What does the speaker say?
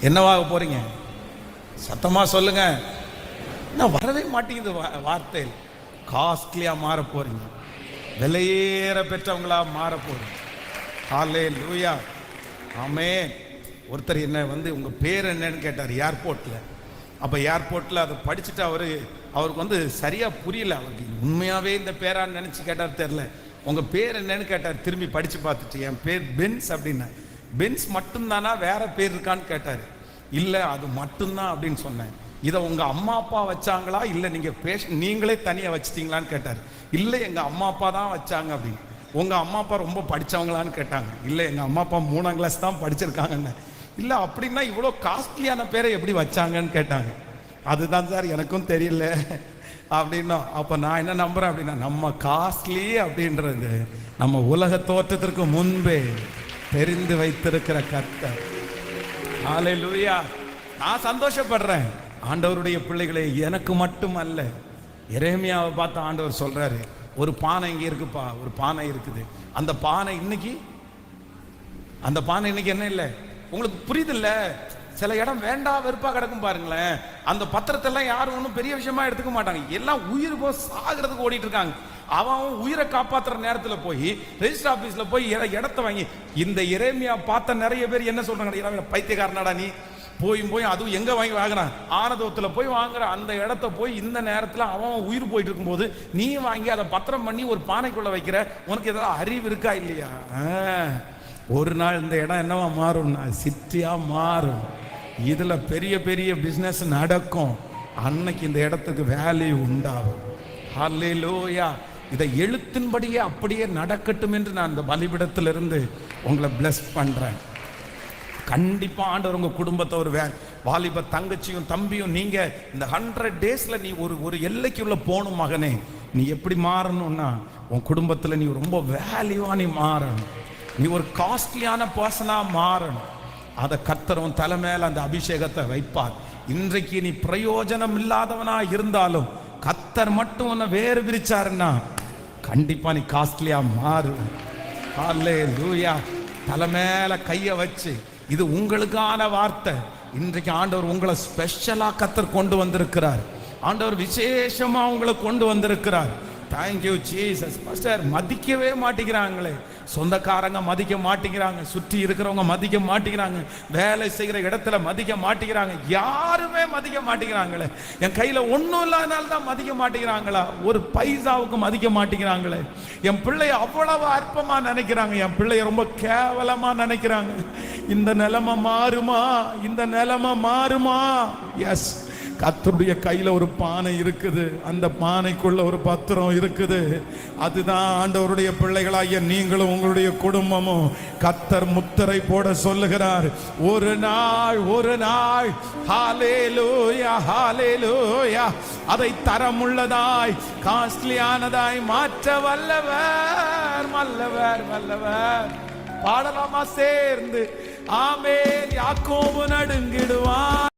என்னவாக போறீங்க? சத்தமா சொல்லுங்க. நான் வரவே மாட்டேங்குது வா- வார்த்தை காஸ்ட்லியா மாற போறீங்க. விலையேற பெற்றவங்களா மாற போறீங்க. ஹாலே லூயா ஆமே ஒருத்தர் என்ன வந்து உங்க பேர் என்னன்னு கேட்டார் ஏர்போர்ட்ல அப்ப ஏர்போர்ட்ல அதை படிச்சுட்டு அவரு அவருக்கு வந்து சரியா புரியல அவருக்கு. உண்மையாவே இந்த பேரான்னு நினைச்சு கேட்டார் தெரியல. உங்க பேர் என்னன்னு கேட்டார் திரும்பி படிச்சு பார்த்துட்டு என் பேர் பென்ஸ் அப்படின்னா பென்ஸ் மட்டும்தானா? வேற பேர் இருக்கான்னு கேட்டார். இல்லை அது மட்டும்தான் அப்படின்னு சொன்னேன். இதை உங்கள் அம்மா அப்பா வச்சாங்களா? இல்லை நீங்கள் பேஷ நீங்களே தனியாக வச்சிட்டீங்களான்னு கேட்டார். இல்லை எங்கள் அம்மா அப்பா தான் வச்சாங்க அப்படின்னு. உங்கள் அம்மா அப்பா ரொம்ப படிச்சவங்களான்னு கேட்டாங்க. இல்லை எங்கள் அம்மா அப்பா மூணாம் கிளாஸ் தான் படிச்சிருக்காங்கன்னு. இல்லை அப்படின்னா இவ்வளோ காஸ்ட்லியான பேரை எப்படி வச்சாங்கன்னு கேட்டாங்க. அதுதான் சார் எனக்கும் தெரியல. அப்படின்னா அப்போ நான் என்ன நம்புறேன் அப்படின்னா நம்ம காஸ்ட்லி அப்படின்றது நம்ம உலக தோற்றத்திற்கு முன்பே தெரிந்து வைத்திருக்கிற கர்த்தர். ஹalleluya. நான் சந்தோஷப்படுறேன். ஆண்டவருடைய பிள்ளைகளே எனக்கு மட்டும் அல்ல இறைமையாவை பார்த்து ஆண்டவர் சொல்றாரு ஒரு பானை இங்கே இருக்குப்பா ஒரு பானை இருக்குது. அந்த பானை இன்னைக்கு? அந்த பானை இன்னைக்கு என்ன இல்லை? உங்களுக்கு புரியுதில்ல? சில இடம் வேண்டாம் வெறுப்பா கிடக்கும் பாருங்களேன். அந்த பத்திரத்தை எல்லாம் யாரும் ஒன்றும் பெரிய விஷயமா எடுத்துக்க மாட்டாங்க. எல்லாம் உயிர் போ சாகிறதுக்கு ஓடிட்டு இருக்காங்க. அவன் அவன் உயிரை காப்பாற்றுற நேரத்தில் போய் ரெஜிஸ்டர் ஆஃபீஸில் போய் இடத்த வாங்கி இந்த இறைமையா பார்த்த நிறைய பேர் என்ன சொல்றாங்க? இறைமையா பைத்தியக்காரனாடா நீ? போய் போய் அதுவும் எங்கே வாங்கி வாங்குறான் ஆனதத்தில் போய் வாங்குற அந்த இடத்த போய் இந்த நேரத்தில் அவன் அவன் உயிர் போயிட்டு இருக்கும்போது நீ வாங்கி அதை பத்திரம் பண்ணி ஒரு பானைக்குள்ள வைக்கிற? உனக்கு ஏதாவது அறிவு இருக்கா இல்லையா? ஆ. ஒரு நாள் இந்த இடம் என்னவா மாறும்னா சிட்டியா மாறும். இதுல பெரிய பெரிய பிசினஸ் நடக்கும். அன்னைக்கு இந்த இடத்துக்கு வேல்யூ உண்டாகும். ஹalleluya இதை எழுத்தின்படியே அப்படியே நடக்கட்டும் என்று நான் இந்த பலிபிடத்திலிருந்து உங்களை பிளஸ் பண்றேன். கண்டிப்பா ஆண்டவர் உங்க குடும்பத்தை ஒரு வே வாலிப தங்கச்சியும் தம்பியும் நீங்க இந்த ஹண்ட்ரட் டேஸ்ல நீ ஒரு ஒரு எல்லைக்குள்ள போகணும் மகனே. நீ எப்படி மாறணும்னா உன் குடும்பத்துல நீ ரொம்ப வேல்யூவா நீ மாறணும். நீ ஒரு காஸ்ட்லியான பர்சனா மாறணும். அதை கத்தரும் உன் தலை அந்த அபிஷேகத்தை வைப்பார். இன்றைக்கு நீ பிரயோஜனம் இல்லாதவனா இருந்தாலும் கத்தர் மட்டும் உன்னை வேறு பிரிச்சாருன்னா கண்டிப்பா நீ காஸ்ட்லியா மாறு. லூயா தலை மேல கைய வச்சு இது உங்களுக்கான வார்த்தை. இன்றைக்கு ஆண்டவர் உங்களை ஸ்பெஷலா கத்தர் கொண்டு வந்திருக்கிறார். ஆண்டவர் விசேஷமா உங்களை கொண்டு வந்திருக்கிறார். தேங்க்யூ ஜீசஸ் பாஸ்டர் மதிக்கவே மாட்டேங்கிறாங்களே. சொந்தக்காரங்க மதிக்க மாட்டேங்கிறாங்க. சுற்றி இருக்கிறவங்க மதிக்க மாட்டேங்கிறாங்க. வேலை செய்கிற இடத்துல மதிக்க மாட்டேங்கிறாங்க. யாருமே மதிக்க மாட்டேங்கிறாங்களே. என் கையில் ஒன்றும் இல்லாதனால தான் மதிக்க மாட்டேங்கிறாங்களா? ஒரு பைசாவுக்கு மதிக்க மாட்டேங்கிறாங்களே. என் பிள்ளைய அவ்வளவு அற்பமாக நினைக்கிறாங்க. என் பிள்ளைய ரொம்ப கேவலமாக நினைக்கிறாங்க. இந்த நிலைமை மாறுமா? இந்த நிலைமை மாறுமா? எஸ் கத்தருடைய கையில் ஒரு பானை இருக்குது. அந்த பானைக்குள்ள ஒரு பத்திரம் இருக்குது. அதுதான் ஆண்டவருடைய பிள்ளைகளாகிய நீங்களும் உங்களுடைய குடும்பமும் கத்தர் முத்திரை போட சொல்லுகிறார். ஒரு நாள் ஒரு நாள். ஹாலே லூயா ஹாலே லூயா அதை தரமுள்ளதாய் காஸ்ட்லியானதாய் மாற்ற வல்லவர் வல்லவர் வல்லவர். பாடலாமா சேர்ந்து. ஆமே யாக்கோபு நடுங்கிடுவான்.